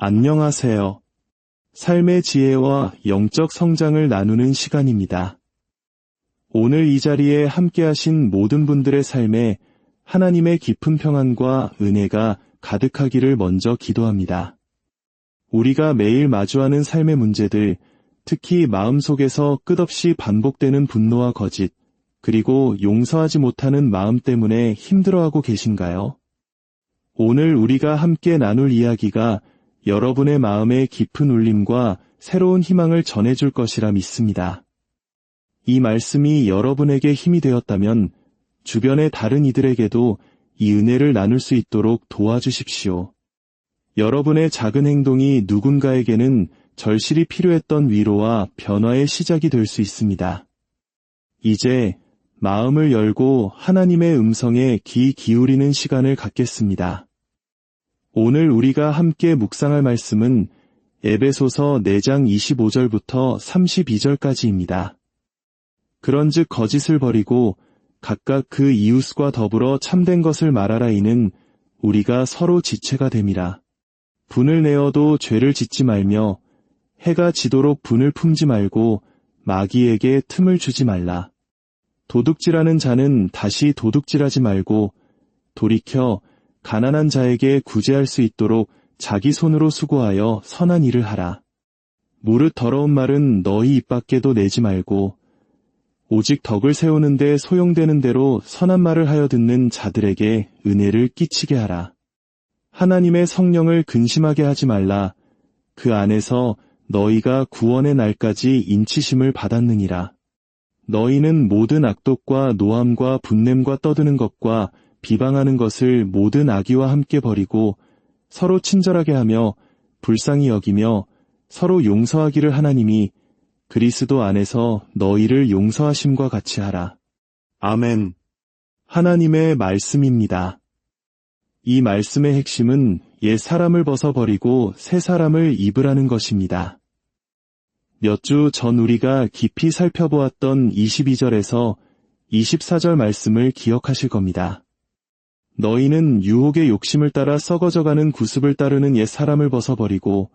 안녕하세요. 삶의 지혜와 영적 성장을 나누는 시간입니다. 오늘 이 자리에 함께하신 모든 분들의 삶에 하나님의 깊은 평안과 은혜가 가득하기를 먼저 기도합니다. 우리가 매일 마주하는 삶의 문제들, 특히 마음속에서 끝없이 반복되는 분노와 거짓, 그리고 용서하지 못하는 마음 때문에 힘들어하고 계신가요? 오늘 우리가 함께 나눌 이야기가 여러분의 마음의 깊은 울림과 새로운 희망을 전해줄 것이라 믿습니다. 이 말씀이 여러분에게 힘이 되었다면 주변의 다른 이들에게도 이 은혜를 나눌 수 있도록 도와주십시오. 여러분의 작은 행동이 누군가에게는 절실히 필요했던 위로와 변화의 시작이 될 수 있습니다. 이제 마음을 열고 하나님의 음성에 귀 기울이는 시간을 갖겠습니다. 오늘 우리가 함께 묵상할 말씀은 에베소서 4장 25절부터 32절까지입니다. 그런즉 거짓을 버리고 각각 그 이웃과 더불어 참된 것을 말하라 이는 우리가 서로 지체가 됨이라. 분을 내어도 죄를 짓지 말며 해가 지도록 분을 품지 말고 마귀에게 틈을 주지 말라. 도둑질하는 자는 다시 도둑질하지 말고 돌이켜 가난한 자에게 구제할 수 있도록 자기 손으로 수고하여 선한 일을 하라. 무릇 더러운 말은 너희 입 밖에도 내지 말고 오직 덕을 세우는데 소용되는 대로 선한 말을 하여 듣는 자들에게 은혜를 끼치게 하라. 하나님의 성령을 근심하게 하지 말라. 그 안에서 너희가 구원의 날까지 인치심을 받았느니라. 너희는 모든 악독과 노함과 분냄과 떠드는 것과 비방하는 것을 모든 악의와 함께 버리고 서로 친절하게 하며 불쌍히 여기며 서로 용서하기를 하나님이 그리스도 안에서 너희를 용서하심과 같이 하라. 아멘. 하나님의 말씀입니다. 이 말씀의 핵심은 옛 사람을 벗어버리고 새 사람을 입으라는 것입니다. 몇 주 전 우리가 깊이 살펴보았던 22절에서 24절 말씀을 기억하실 겁니다. 너희는 유혹의 욕심을 따라 썩어져가는 구습을 따르는 옛 사람을 벗어버리고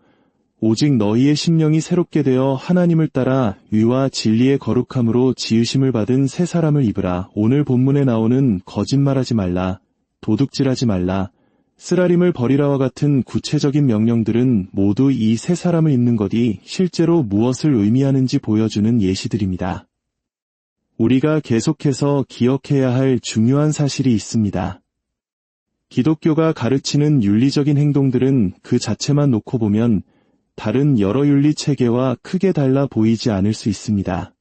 오직 너희의 심령이 새롭게 되어 하나님을 따라 위와 진리의 거룩함으로 지으심을 받은 새 사람을 입으라. 오늘 본문에 나오는 거짓말하지 말라, 도둑질하지 말라, 쓰라림을 버리라와 같은 구체적인 명령들은 모두 이 새 사람을 입는 것이 실제로 무엇을 의미하는지 보여주는 예시들입니다. 우리가 계속해서 기억해야 할 중요한 사실이 있습니다. 기독교가 가르치는 윤리적인 행동들은 그 자체만 놓고 보면 다른 여러 윤리 체계와 크게 달라 보이지 않을 수 있습니다.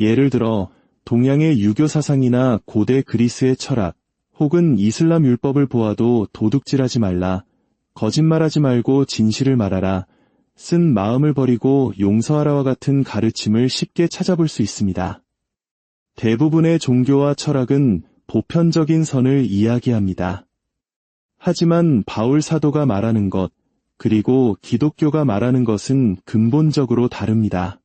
예를 들어 동양의 유교 사상이나 고대 그리스의 철학, 혹은 이슬람 율법을 보아도 도둑질하지 말라, 거짓말하지 말고 진실을 말하라, 쓴 마음을 버리고 용서하라와 같은 가르침을 쉽게 찾아볼 수 있습니다. 대부분의 종교와 철학은 보편적인 선을 이야기합니다. 하지만 바울 사도가 말하는 것, 그리고 기독교가 말하는 것은 근본적으로 다릅니다.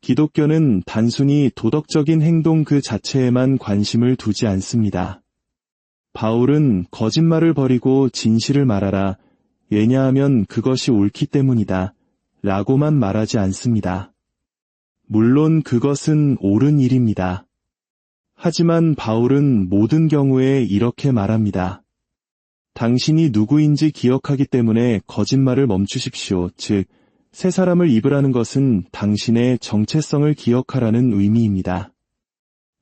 기독교는 단순히 도덕적인 행동 그 자체에만 관심을 두지 않습니다. 바울은 거짓말을 버리고 진실을 말하라. 왜냐하면 그것이 옳기 때문이다. 라고만 말하지 않습니다. 물론 그것은 옳은 일입니다. 하지만 바울은 모든 경우에 이렇게 말합니다. 당신이 누구인지 기억하기 때문에 거짓말을 멈추십시오. 즉, 새 사람을 입으라는 것은 당신의 정체성을 기억하라는 의미입니다.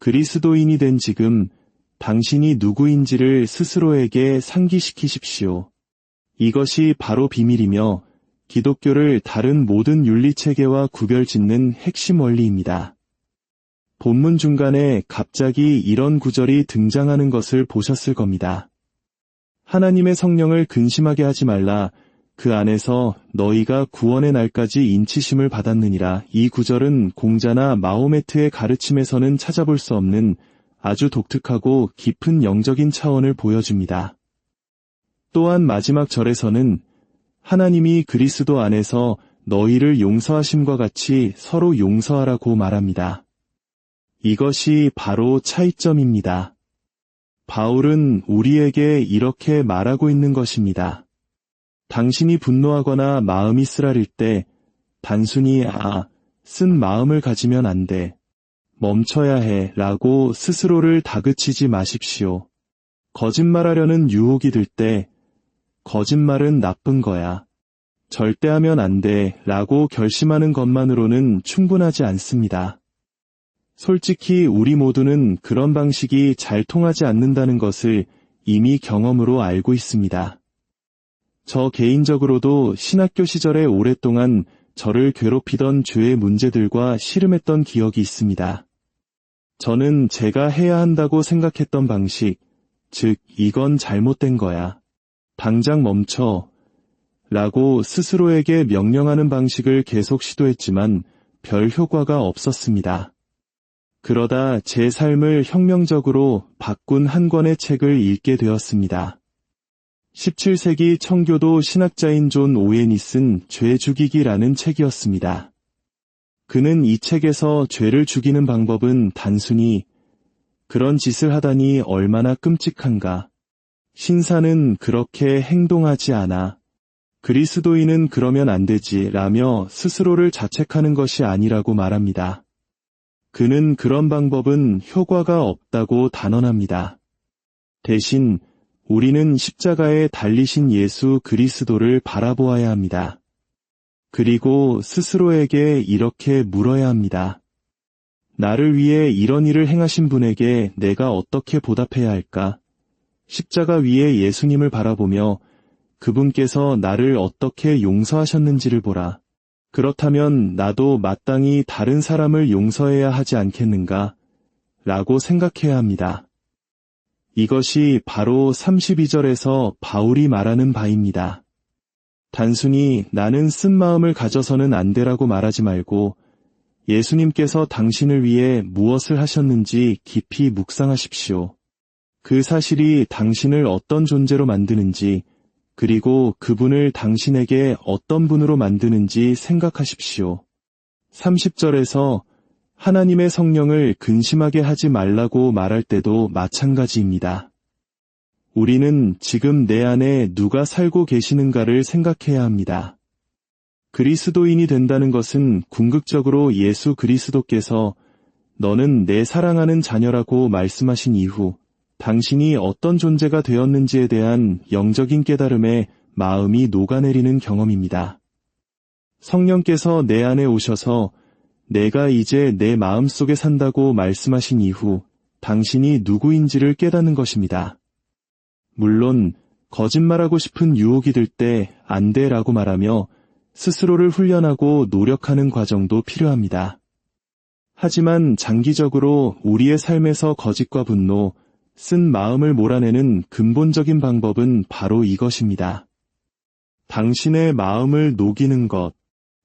그리스도인이 된 지금 당신이 누구인지를 스스로에게 상기시키십시오. 이것이 바로 비밀이며 기독교를 다른 모든 윤리체계와 구별짓는 핵심 원리입니다. 본문 중간에 갑자기 이런 구절이 등장하는 것을 보셨을 겁니다. 하나님의 성령을 근심하게 하지 말라. 그 안에서 너희가 구원의 날까지 인치심을 받았느니라. 이 구절은 공자나 마호메트의 가르침에서는 찾아볼 수 없는 아주 독특하고 깊은 영적인 차원을 보여줍니다. 또한 마지막 절에서는 하나님이 그리스도 안에서 너희를 용서하심과 같이 서로 용서하라고 말합니다. 이것이 바로 차이점입니다. 바울은 우리에게 이렇게 말하고 있는 것입니다. 당신이 분노하거나 마음이 쓰라릴 때 단순히 아, 쓴 마음을 가지면 안 돼. 멈춰야 해 라고 스스로를 다그치지 마십시오. 거짓말하려는 유혹이 들 때 거짓말은 나쁜 거야. 절대 하면 안 돼 라고 결심하는 것만으로는 충분하지 않습니다. 솔직히 우리 모두는 그런 방식이 잘 통하지 않는다는 것을 이미 경험으로 알고 있습니다. 저 개인적으로도 신학교 시절에 오랫동안 저를 괴롭히던 죄의 문제들과 씨름했던 기억이 있습니다. 저는 제가 해야 한다고 생각했던 방식, 즉, 이건 잘못된 거야. 당장 멈춰. 라고 스스로에게 명령하는 방식을 계속 시도했지만 별 효과가 없었습니다. 그러다 제 삶을 혁명적으로 바꾼 한 권의 책을 읽게 되었습니다. 17세기 청교도 신학자인 존 오웬이 쓴 죄 죽이기라는 책이었습니다. 그는 이 책에서 죄를 죽이는 방법은 단순히 그런 짓을 하다니 얼마나 끔찍한가. 신사는 그렇게 행동하지 않아. 그리스도인은 그러면 안 되지 라며 스스로를 자책하는 것이 아니라고 말합니다. 그는 그런 방법은 효과가 없다고 단언합니다. 대신 우리는 십자가에 달리신 예수 그리스도를 바라보아야 합니다. 그리고 스스로에게 이렇게 물어야 합니다. 나를 위해 이런 일을 행하신 분에게 내가 어떻게 보답해야 할까? 십자가 위에 예수님을 바라보며 그분께서 나를 어떻게 용서하셨는지를 보라. 그렇다면 나도 마땅히 다른 사람을 용서해야 하지 않겠는가? 라고 생각해야 합니다. 이것이 바로 32절에서 바울이 말하는 바입니다. 단순히 나는 쓴 마음을 가져서는 안 되라고 말하지 말고 예수님께서 당신을 위해 무엇을 하셨는지 깊이 묵상하십시오. 그 사실이 당신을 어떤 존재로 만드는지, 그리고 그분을 당신에게 어떤 분으로 만드는지 생각하십시오. 30절에서 하나님의 성령을 근심하게 하지 말라고 말할 때도 마찬가지입니다. 우리는 지금 내 안에 누가 살고 계시는가를 생각해야 합니다. 그리스도인이 된다는 것은 궁극적으로 예수 그리스도께서 너는 내 사랑하는 자녀라고 말씀하신 이후 당신이 어떤 존재가 되었는지에 대한 영적인 깨달음에 마음이 녹아내리는 경험입니다. 성령께서 내 안에 오셔서 내가 이제 내 마음 속에 산다고 말씀하신 이후 당신이 누구인지를 깨닫는 것입니다. 물론 거짓말하고 싶은 유혹이 들 때 안 돼라고 말하며 스스로를 훈련하고 노력하는 과정도 필요합니다. 하지만 장기적으로 우리의 삶에서 거짓과 분노, 쓴 마음을 몰아내는 근본적인 방법은 바로 이것입니다. 당신의 마음을 녹이는 것,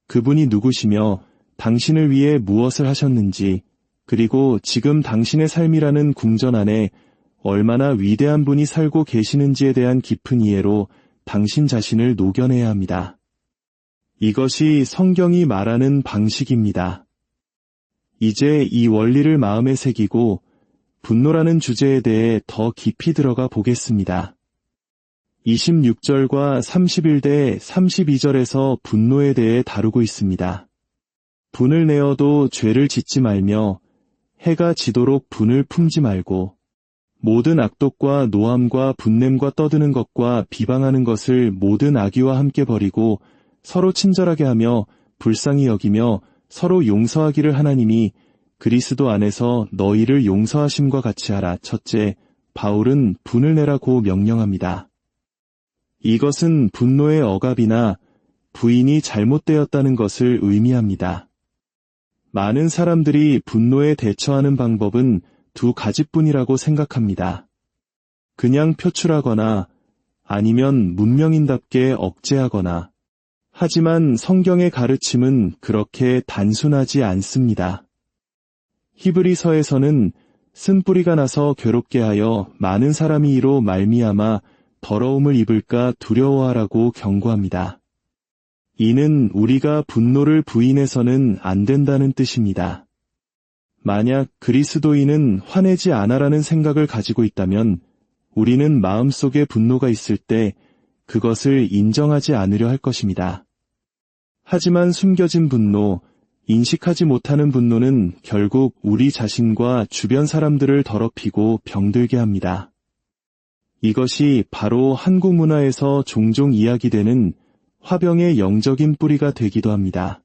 그분이 누구시며 당신을 위해 무엇을 하셨는지, 그리고 지금 당신의 삶이라는 궁전 안에 얼마나 위대한 분이 살고 계시는지에 대한 깊은 이해로 당신 자신을 녹여내야 합니다. 이것이 성경이 말하는 방식입니다. 이제 이 원리를 마음에 새기고 분노라는 주제에 대해 더 깊이 들어가 보겠습니다. 26절과 31대 32절에서 분노에 대해 다루고 있습니다. 분을 내어도 죄를 짓지 말며 해가 지도록 분을 품지 말고 모든 악독과 노함과 분냄과 떠드는 것과 비방하는 것을 모든 악의와 함께 버리고 서로 친절하게 하며 불쌍히 여기며 서로 용서하기를 하나님이 그리스도 안에서 너희를 용서하심과 같이 하라. 첫째, 바울은 분을 내라고 명령합니다. 이것은 분노의 억압이나 부인이 잘못되었다는 것을 의미합니다. 많은 사람들이 분노에 대처하는 방법은 두 가지뿐이라고 생각합니다. 그냥 표출하거나 아니면 문명인답게 억제하거나 하지만 성경의 가르침은 그렇게 단순하지 않습니다. 히브리서에서는 쓴 뿌리가 나서 괴롭게 하여 많은 사람이 이로 말미암아 더러움을 입을까 두려워하라고 경고합니다. 이는 우리가 분노를 부인해서는 안 된다는 뜻입니다. 만약 그리스도인은 화내지 않아라는 생각을 가지고 있다면 우리는 마음속에 분노가 있을 때 그것을 인정하지 않으려 할 것입니다. 하지만 숨겨진 분노, 인식하지 못하는 분노는 결국 우리 자신과 주변 사람들을 더럽히고 병들게 합니다. 이것이 바로 한국 문화에서 종종 이야기되는 화병의 영적인 뿌리가 되기도 합니다.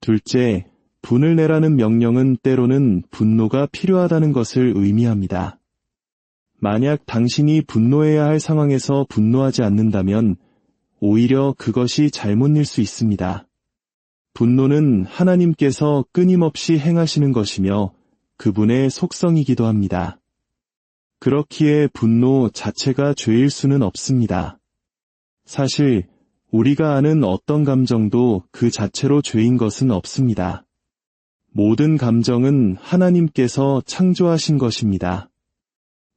둘째, 분을 내라는 명령은 때로는 분노가 필요하다는 것을 의미합니다. 만약 당신이 분노해야 할 상황에서 분노하지 않는다면 오히려 그것이 잘못일 수 있습니다. 분노는 하나님께서 끊임없이 행하시는 것이며 그분의 속성이기도 합니다. 그렇기에 분노 자체가 죄일 수는 없습니다. 사실 우리가 아는 어떤 감정도 그 자체로 죄인 것은 없습니다. 모든 감정은 하나님께서 창조하신 것입니다.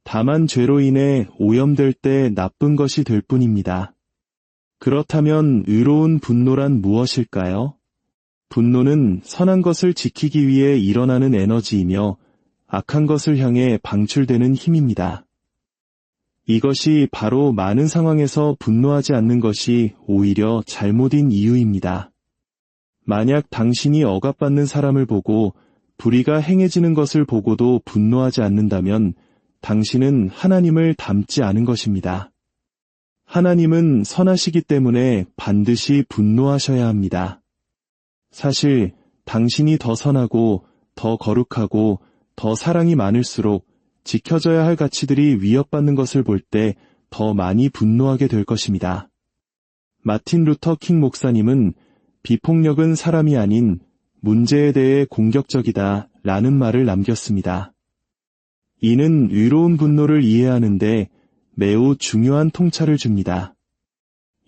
다만 죄로 인해 오염될 때 나쁜 것이 될 뿐입니다. 그렇다면 의로운 분노란 무엇일까요? 분노는 선한 것을 지키기 위해 일어나는 에너지이며 악한 것을 향해 방출되는 힘입니다. 이것이 바로 많은 상황에서 분노하지 않는 것이 오히려 잘못인 이유입니다. 만약 당신이 억압받는 사람을 보고 불의가 행해지는 것을 보고도 분노하지 않는다면 당신은 하나님을 닮지 않은 것입니다. 하나님은 선하시기 때문에 반드시 분노하셔야 합니다. 사실 당신이 더 선하고 더 거룩하고 더 사랑이 많을수록 지켜져야 할 가치들이 위협받는 것을 볼 때 더 많이 분노하게 될 것입니다. 마틴 루터 킹 목사님은 비폭력은 사람이 아닌 문제에 대해 공격적이다 라는 말을 남겼습니다. 이는 의로운 분노를 이해하는데 매우 중요한 통찰을 줍니다.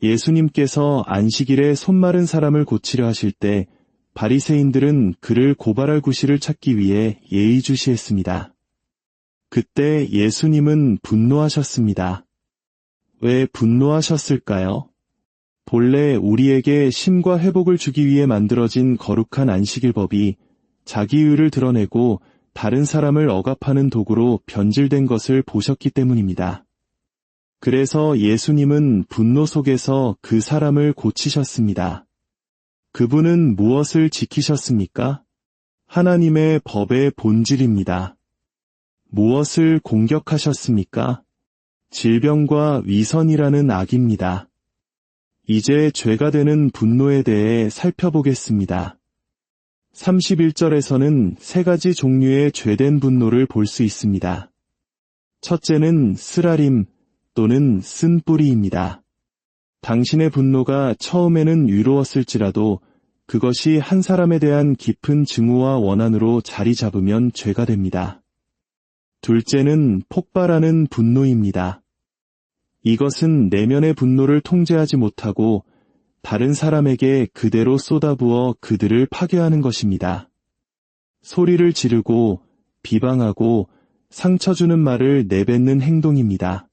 예수님께서 안식일에 손 마른 사람을 고치려 하실 때 바리새인들은 그를 고발할 구실을 찾기 위해 예의주시했습니다. 그때 예수님은 분노하셨습니다. 왜 분노하셨을까요? 본래 우리에게 심과 회복을 주기 위해 만들어진 거룩한 안식일법이 자기의를 드러내고 다른 사람을 억압하는 도구로 변질된 것을 보셨기 때문입니다. 그래서 예수님은 분노 속에서 그 사람을 고치셨습니다. 그분은 무엇을 지키셨습니까? 하나님의 법의 본질입니다. 무엇을 공격하셨습니까? 질병과 위선이라는 악입니다. 이제 죄가 되는 분노에 대해 살펴보겠습니다. 31절에서는 세 가지 종류의 죄된 분노를 볼 수 있습니다. 첫째는 쓰라림 또는 쓴 뿌리입니다. 당신의 분노가 처음에는 위로웠을지라도 그것이 한 사람에 대한 깊은 증오와 원한으로 자리 잡으면 죄가 됩니다. 둘째는 폭발하는 분노입니다. 이것은 내면의 분노를 통제하지 못하고 다른 사람에게 그대로 쏟아부어 그들을 파괴하는 것입니다. 소리를 지르고 비방하고 상처 주는 말을 내뱉는 행동입니다.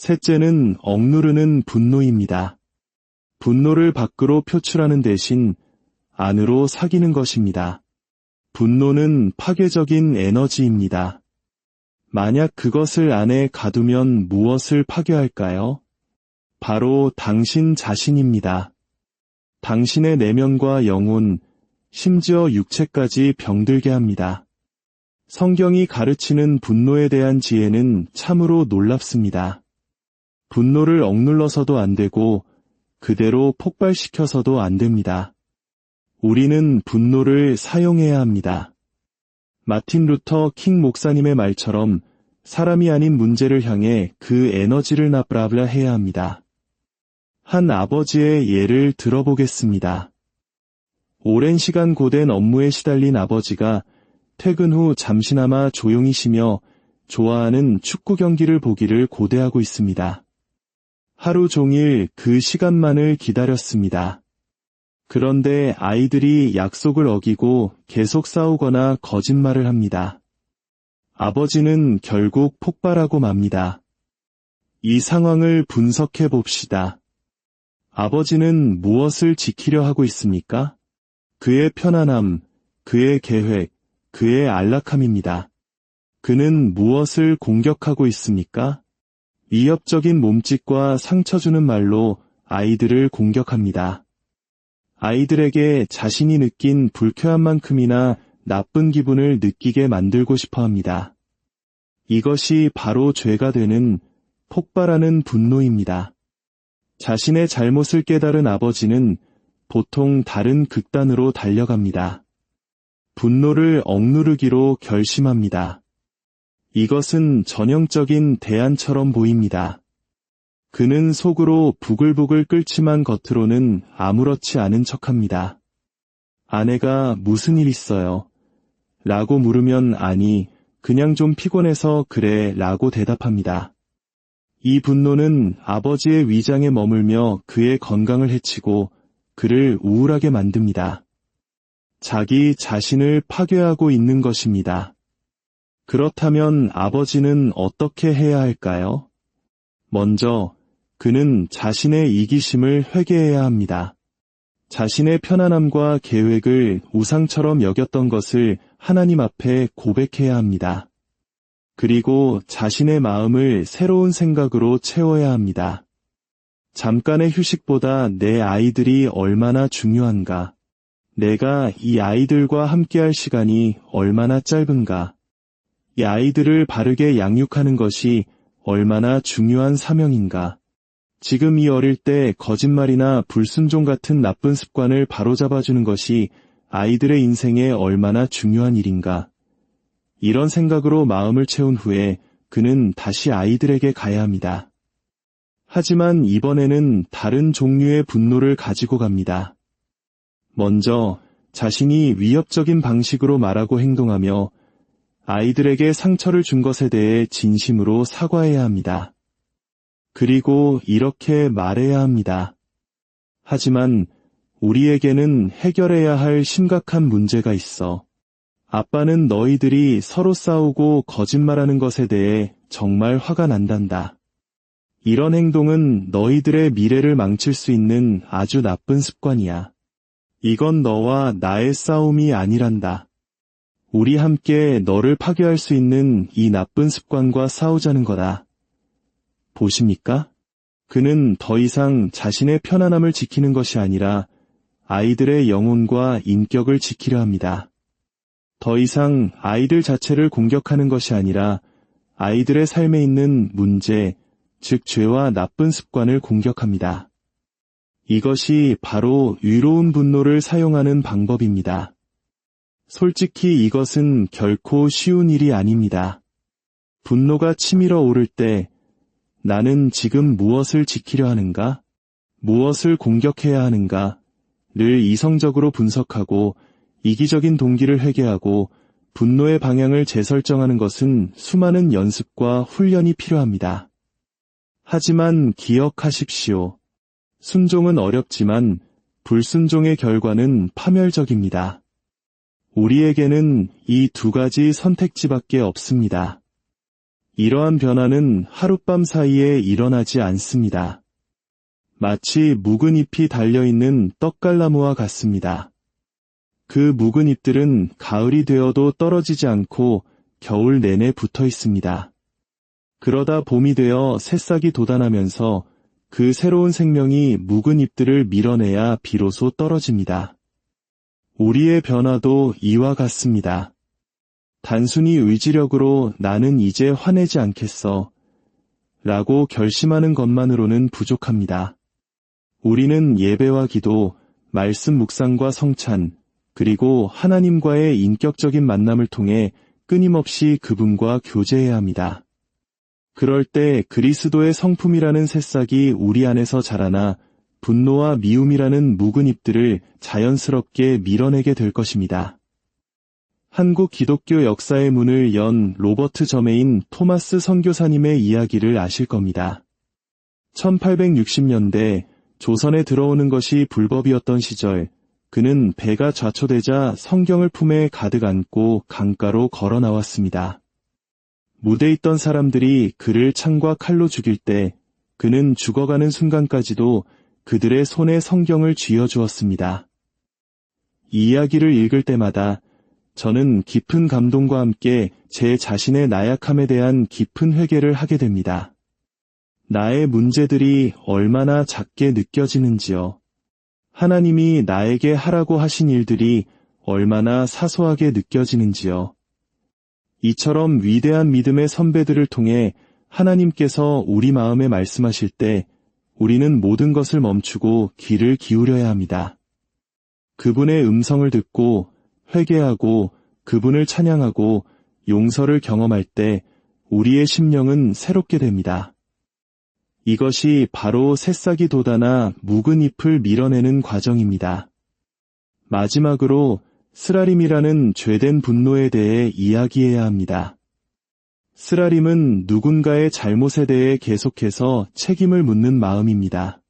셋째는 억누르는 분노입니다. 분노를 밖으로 표출하는 대신 안으로 사귀는 것입니다. 분노는 파괴적인 에너지입니다. 만약 그것을 안에 가두면 무엇을 파괴할까요? 바로 당신 자신입니다. 당신의 내면과 영혼, 심지어 육체까지 병들게 합니다. 성경이 가르치는 분노에 대한 지혜는 참으로 놀랍습니다. 분노를 억눌러서도 안 되고 그대로 폭발시켜서도 안 됩니다. 우리는 분노를 사용해야 합니다. 마틴 루터 킹 목사님의 말처럼 사람이 아닌 문제를 향해 그 에너지를 나브라브라 해야 합니다. 한 아버지의 예를 들어보겠습니다. 오랜 시간 고된 업무에 시달린 아버지가 퇴근 후 잠시나마 조용히 쉬며 좋아하는 축구 경기를 보기를 고대하고 있습니다. 하루 종일 그 시간만을 기다렸습니다. 그런데 아이들이 약속을 어기고 계속 싸우거나 거짓말을 합니다. 아버지는 결국 폭발하고 맙니다. 이 상황을 분석해 봅시다. 아버지는 무엇을 지키려 하고 있습니까? 그의 편안함, 그의 계획, 그의 안락함입니다. 그는 무엇을 공격하고 있습니까? 위협적인 몸짓과 상처 주는 말로 아이들을 공격합니다. 아이들에게 자신이 느낀 불쾌함만큼이나 나쁜 기분을 느끼게 만들고 싶어 합니다. 이것이 바로 죄가 되는 폭발하는 분노입니다. 자신의 잘못을 깨달은 아버지는 보통 다른 극단으로 달려갑니다. 분노를 억누르기로 결심합니다. 이것은 전형적인 대안처럼 보입니다. 그는 속으로 부글부글 끓지만 겉으로는 아무렇지 않은 척합니다. 아내가 무슨 일 있어요? 라고 물으면 아니, 그냥 좀 피곤해서 그래 라고 대답합니다. 이 분노는 아버지의 위장에 머물며 그의 건강을 해치고 그를 우울하게 만듭니다. 자기 자신을 파괴하고 있는 것입니다. 그렇다면 아버지는 어떻게 해야 할까요? 먼저 그는 자신의 이기심을 회개해야 합니다. 자신의 편안함과 계획을 우상처럼 여겼던 것을 하나님 앞에 고백해야 합니다. 그리고 자신의 마음을 새로운 생각으로 채워야 합니다. 잠깐의 휴식보다 내 아이들이 얼마나 중요한가? 내가 이 아이들과 함께할 시간이 얼마나 짧은가? 이 아이들을 바르게 양육하는 것이 얼마나 중요한 사명인가? 지금 이 어릴 때 거짓말이나 불순종 같은 나쁜 습관을 바로잡아주는 것이 아이들의 인생에 얼마나 중요한 일인가? 이런 생각으로 마음을 채운 후에 그는 다시 아이들에게 가야 합니다. 하지만 이번에는 다른 종류의 분노를 가지고 갑니다. 먼저 자신이 위협적인 방식으로 말하고 행동하며 아이들에게 상처를 준 것에 대해 진심으로 사과해야 합니다. 그리고 이렇게 말해야 합니다. 하지만 우리에게는 해결해야 할 심각한 문제가 있어. 아빠는 너희들이 서로 싸우고 거짓말하는 것에 대해 정말 화가 난단다. 이런 행동은 너희들의 미래를 망칠 수 있는 아주 나쁜 습관이야. 이건 너와 나의 싸움이 아니란다. 우리 함께 너를 파괴할 수 있는 이 나쁜 습관과 싸우자는 거다. 보십니까? 그는 더 이상 자신의 편안함을 지키는 것이 아니라 아이들의 영혼과 인격을 지키려 합니다. 더 이상 아이들 자체를 공격하는 것이 아니라 아이들의 삶에 있는 문제, 즉 죄와 나쁜 습관을 공격합니다. 이것이 바로 위로운 분노를 사용하는 방법입니다. 솔직히 이것은 결코 쉬운 일이 아닙니다. 분노가 치밀어 오를 때 나는 지금 무엇을 지키려 하는가? 무엇을 공격해야 하는가? 를 이성적으로 분석하고 이기적인 동기를 회개하고 분노의 방향을 재설정하는 것은 수많은 연습과 훈련이 필요합니다. 하지만 기억하십시오. 순종은 어렵지만 불순종의 결과는 파멸적입니다. 우리에게는 이 두 가지 선택지밖에 없습니다. 이러한 변화는 하룻밤 사이에 일어나지 않습니다. 마치 묵은 잎이 달려있는 떡갈나무와 같습니다. 그 묵은 잎들은 가을이 되어도 떨어지지 않고 겨울 내내 붙어 있습니다. 그러다 봄이 되어 새싹이 돋아나면서 그 새로운 생명이 묵은 잎들을 밀어내야 비로소 떨어집니다. 우리의 변화도 이와 같습니다. 단순히 의지력으로 나는 이제 화내지 않겠어. 라고 결심하는 것만으로는 부족합니다. 우리는 예배와 기도, 말씀 묵상과 성찬, 그리고 하나님과의 인격적인 만남을 통해 끊임없이 그분과 교제해야 합니다. 그럴 때 그리스도의 성품이라는 새싹이 우리 안에서 자라나 분노와 미움이라는 묵은 잎들을 자연스럽게 밀어내게 될 것입니다. 한국 기독교 역사의 문을 연 로버트 저메인 토마스 선교사님의 이야기를 아실 겁니다. 1860년대 조선에 들어오는 것이 불법이었던 시절 그는 배가 좌초되자 성경을 품에 가득 안고 강가로 걸어 나왔습니다. 무대에 있던 사람들이 그를 창과 칼로 죽일 때 그는 죽어가는 순간까지도 그들의 손에 성경을 쥐어 주었습니다. 이 이야기를 읽을 때마다 저는 깊은 감동과 함께 제 자신의 나약함에 대한 깊은 회개를 하게 됩니다. 나의 문제들이 얼마나 작게 느껴지는지요. 하나님이 나에게 하라고 하신 일들이 얼마나 사소하게 느껴지는지요. 이처럼 위대한 믿음의 선배들을 통해 하나님께서 우리 마음에 말씀하실 때 우리는 모든 것을 멈추고 귀를 기울여야 합니다. 그분의 음성을 듣고 회개하고 그분을 찬양하고 용서를 경험할 때 우리의 심령은 새롭게 됩니다. 이것이 바로 새싹이 돋아나 묵은 잎을 밀어내는 과정입니다. 마지막으로 스라림이라는 죄된 분노에 대해 이야기해야 합니다. 스라림은 누군가의 잘못에 대해 계속해서 책임을 묻는 마음입니다.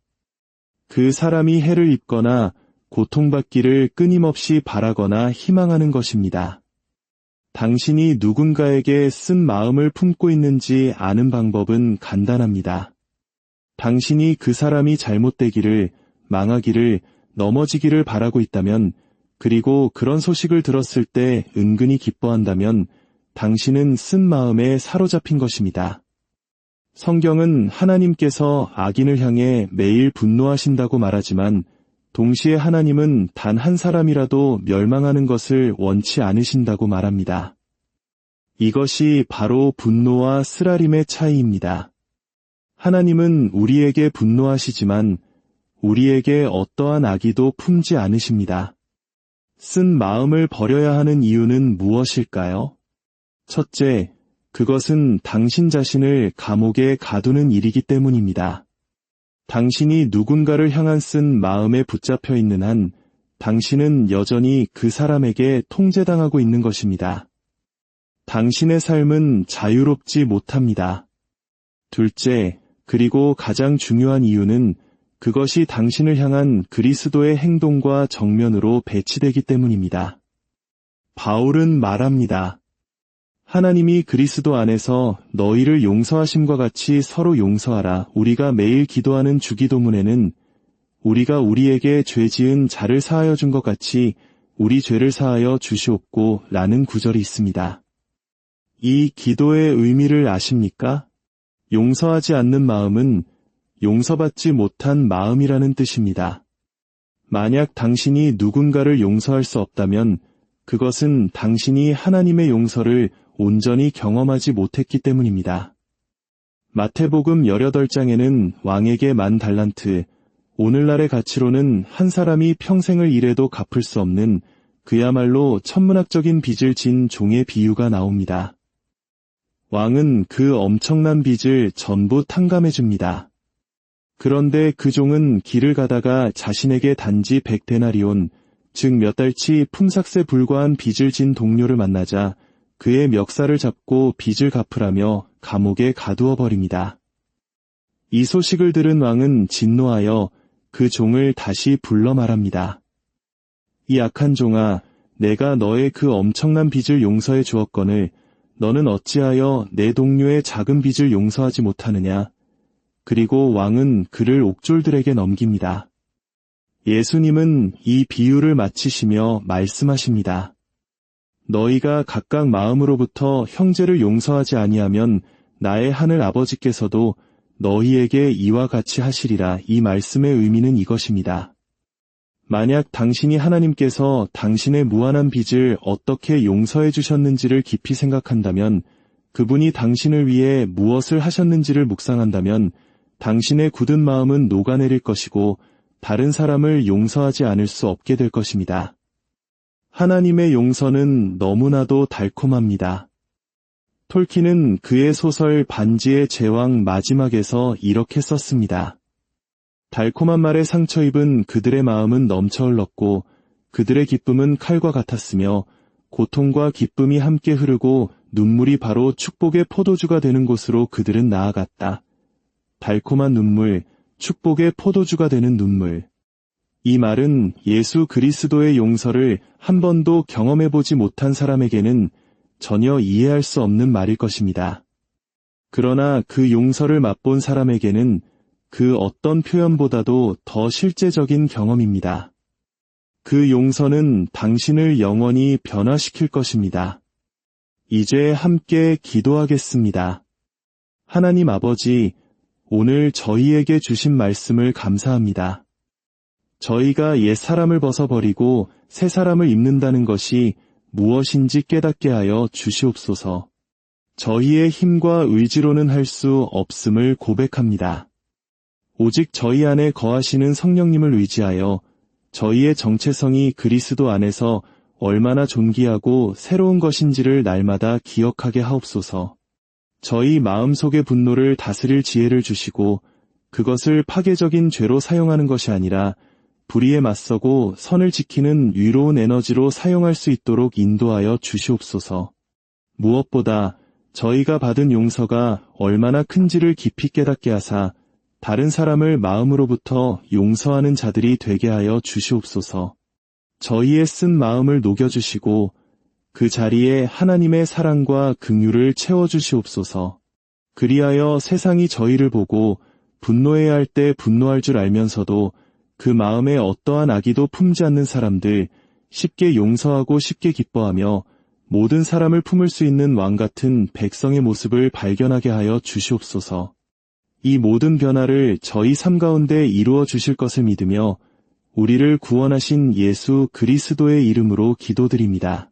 그 사람이 해를 입거나 고통받기를 끊임없이 바라거나 희망하는 것입니다. 당신이 누군가에게 쓴 마음을 품고 있는지 아는 방법은 간단합니다. 당신이 그 사람이 잘못되기를, 망하기를, 넘어지기를 바라고 있다면, 그리고 그런 소식을 들었을 때 은근히 기뻐한다면, 당신은 쓴 마음에 사로잡힌 것입니다. 성경은 하나님께서 악인을 향해 매일 분노하신다고 말하지만, 동시에 하나님은 단 한 사람이라도 멸망하는 것을 원치 않으신다고 말합니다. 이것이 바로 분노와 쓰라림의 차이입니다. 하나님은 우리에게 분노하시지만 우리에게 어떠한 악의도 품지 않으십니다. 쓴 마음을 버려야 하는 이유는 무엇일까요? 첫째, 그것은 당신 자신을 감옥에 가두는 일이기 때문입니다. 당신이 누군가를 향한 쓴 마음에 붙잡혀 있는 한 당신은 여전히 그 사람에게 통제당하고 있는 것입니다. 당신의 삶은 자유롭지 못합니다. 둘째, 그리고 가장 중요한 이유는 그것이 당신을 향한 그리스도의 행동과 정면으로 배치되기 때문입니다. 바울은 말합니다. 하나님이 그리스도 안에서 너희를 용서하심과 같이 서로 용서하라. 우리가 매일 기도하는 주기도문에는 우리가 우리에게 죄 지은 자를 사하여 준 것 같이 우리 죄를 사하여 주시옵고 라는 구절이 있습니다. 이 기도의 의미를 아십니까? 용서하지 않는 마음은 용서받지 못한 마음이라는 뜻입니다. 만약 당신이 누군가를 용서할 수 없다면 그것은 당신이 하나님의 용서를 온전히 경험하지 못했기 때문입니다. 마태복음 18장에는 왕에게 만 달란트, 오늘날의 가치로는 한 사람이 평생을 일해도 갚을 수 없는 그야말로 천문학적인 빚을 진 종의 비유가 나옵니다. 왕은 그 엄청난 빚을 전부 탕감해 줍니다. 그런데 그 종은 길을 가다가 자신에게 단지 백데나리온, 즉 몇 달치 품삯에 불과한 빚을 진 동료를 만나자 그의 멱살을 잡고 빚을 갚으라며 감옥에 가두어 버립니다. 이 소식을 들은 왕은 진노하여 그 종을 다시 불러 말합니다. 이 악한 종아, 내가 너의 그 엄청난 빚을 용서해 주었거늘 너는 어찌하여 내 동료의 작은 빚을 용서하지 못하느냐? 그리고 왕은 그를 옥졸들에게 넘깁니다. 예수님은 이 비유를 마치시며 말씀하십니다. 너희가 각각 마음으로부터 형제를 용서하지 아니하면 나의 하늘 아버지께서도 너희에게 이와 같이 하시리라 이 말씀의 의미는 이것입니다. 만약 당신이 하나님께서 당신의 무한한 빚을 어떻게 용서해 주셨는지를 깊이 생각한다면 그분이 당신을 위해 무엇을 하셨는지를 묵상한다면 당신의 굳은 마음은 녹아내릴 것이고 다른 사람을 용서하지 않을 수 없게 될 것입니다. 하나님의 용서는 너무나도 달콤합니다. 톨킨은 그의 소설 반지의 제왕 마지막에서 이렇게 썼습니다. 달콤한 말에 상처 입은 그들의 마음은 넘쳐 흘렀고 그들의 기쁨은 칼과 같았으며 고통과 기쁨이 함께 흐르고 눈물이 바로 축복의 포도주가 되는 곳으로 그들은 나아갔다. 달콤한 눈물, 축복의 포도주가 되는 눈물. 이 말은 예수 그리스도의 용서를 한 번도 경험해보지 못한 사람에게는 전혀 이해할 수 없는 말일 것입니다. 그러나 그 용서를 맛본 사람에게는 그 어떤 표현보다도 더 실제적인 경험입니다. 그 용서는 당신을 영원히 변화시킬 것입니다. 이제 함께 기도하겠습니다. 하나님 아버지, 오늘 저희에게 주신 말씀을 감사합니다. 저희가 옛 사람을 벗어버리고 새 사람을 입는다는 것이 무엇인지 깨닫게 하여 주시옵소서. 저희의 힘과 의지로는 할 수 없음을 고백합니다. 오직 저희 안에 거하시는 성령님을 의지하여 저희의 정체성이 그리스도 안에서 얼마나 존귀하고 새로운 것인지를 날마다 기억하게 하옵소서. 저희 마음속의 분노를 다스릴 지혜를 주시고 그것을 파괴적인 죄로 사용하는 것이 아니라 불의에 맞서고 선을 지키는 위로운 에너지로 사용할 수 있도록 인도하여 주시옵소서. 무엇보다 저희가 받은 용서가 얼마나 큰지를 깊이 깨닫게 하사 다른 사람을 마음으로부터 용서하는 자들이 되게 하여 주시옵소서. 저희의 쓴 마음을 녹여주시고 그 자리에 하나님의 사랑과 긍휼을 채워주시옵소서. 그리하여 세상이 저희를 보고 분노해야 할 때 분노할 줄 알면서도 그 마음에 어떠한 악의도 품지 않는 사람들, 쉽게 용서하고 쉽게 기뻐하며 모든 사람을 품을 수 있는 왕 같은 백성의 모습을 발견하게 하여 주시옵소서. 이 모든 변화를 저희 삶 가운데 이루어 주실 것을 믿으며 우리를 구원하신 예수 그리스도의 이름으로 기도드립니다.